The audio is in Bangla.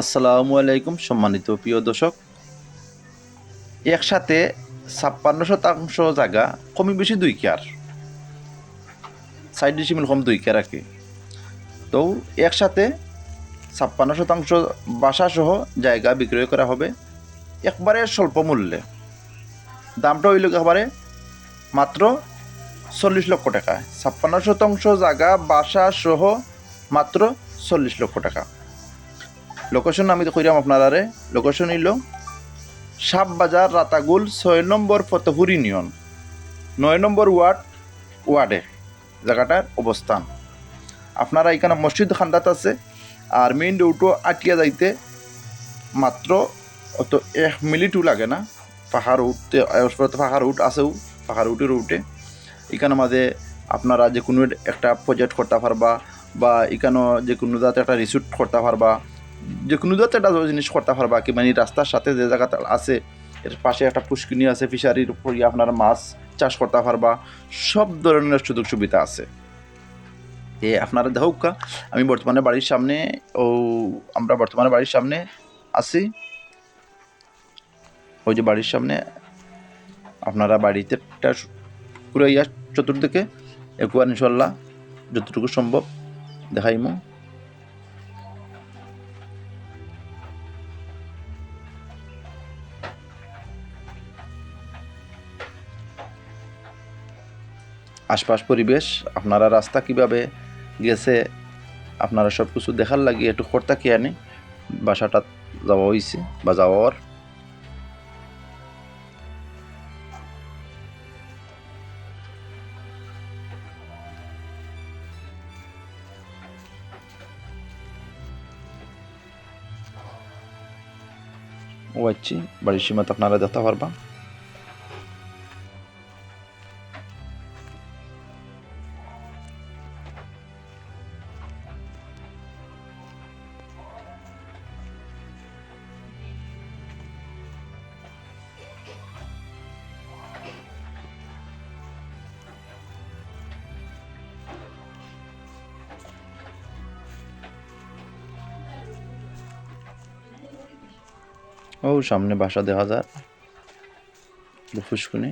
আসসালামু আলাইকুম, সম্মানিত প্রিয় দর্শক। একসাথে ছাপ্পান্ন শতাংশ জায়গা কমি বেশি দুই কেয়ার। সাইড ডিসিমিল কম দুই কেয়ার আর কি। তো একসাথে ছাপ্পান্ন শতাংশ বাসাসহ জায়গা বিক্রয় করা হবে, একবারে স্বল্প মূল্যে। দামটা হইল একেবারে মাত্র চল্লিশ লক্ষ টাকা। ছাপ্পান্ন শতাংশ জায়গা বাসা সহ মাত্র চল্লিশ লক্ষ টাকা। লোকেশন আমি তো কইরাম আপনারারে। লোকেশন হইল সাপবাজার, রাতাগুল, ছয় নম্বর ফতেপুর ইউনিয়ন নয় নম্বর ওয়ার্ড, ওয়ার্ডে, জায়গাটার অবস্থান। আপনারা এখানে মসজিদ খান্দাত আছে আর মেইন রোডও আটিয়া যাইতে মাত্র অত এক মিনিটও লাগে না। পাহাড় উঠতে পাহাড় উঠ আছেও পাহাড় উঠে উঠে। এখানে মাঝে আপনারা যে কোনো একটা প্রজেক্ট করতে পারবা বা এখানে যে কোনো যাতে একটা রিসোর্ট করতে পারবা। যে কোনো যাতে একটা জিনিস করতে পারবা, কি মানে রাস্তার সাথে যে জায়গাটা আছে, এর পাশে একটা পুষ্কিনি আছে, ফিশারির উপরই আপনার মাছ চাষ করতে পারবা, সব ধরনের সুযোগ সুবিধা আছে। এ আপনারা দেখুকা আমি বর্তমানে বাড়ির সামনে ও আমরা বর্তমানে বাড়ির সামনে আছি। ওই যে বাড়ির সামনে আপনারা বাড়িতে পুরো ইয়া চতুর্দিকে একবার ইনশাল্লাহ যতটুকু সম্ভব দেখাইমু। আশপাশ পরিবেশ, আপনারা রাস্তা কীভাবে গেছে, আপনারা সব কিছু দেখার লাগি, একটু খরতা কি আনি? বাসাটা যাওয়া হয়েছে বা যাওয়ার। ও আচ্ছি, বাড়ির সীমাতে আপনারা দেখতে পারবা। ও সামনে বাসা দেখা যায় ফুসকুনি